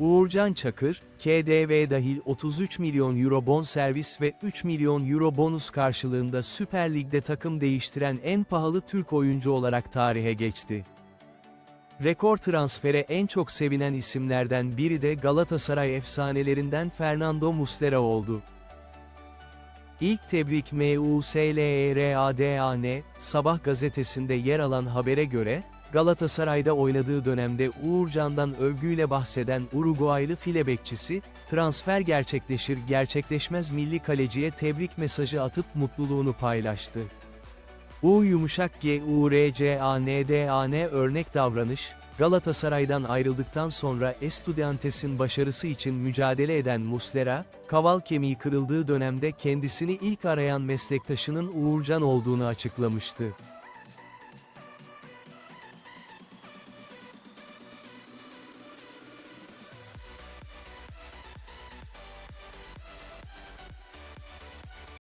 Uğurcan Çakır, KDV dahil 33 milyon euro bonservis ve 3 milyon euro bonus karşılığında Süper Lig'de takım değiştiren en pahalı Türk oyuncu olarak tarihe geçti. Rekor transfere en çok sevinen isimlerden biri de Galatasaray efsanelerinden Fernando Muslera oldu. İlk tebrik MUSLERADAN, Sabah gazetesinde yer alan habere göre, Galatasaray'da oynadığı dönemde Uğurcan'dan övgüyle bahseden Uruguaylı file bekçisi, transfer gerçekleşir gerçekleşmez milli kaleciye tebrik mesajı atıp mutluluğunu paylaştı. U yumuşak G U R C A N D A N örnek davranış, Galatasaray'dan ayrıldıktan sonra Estudiantes'in başarısı için mücadele eden Muslera, kaval kemiği kırıldığı dönemde kendisini ilk arayan meslektaşının Uğurcan olduğunu açıklamıştı.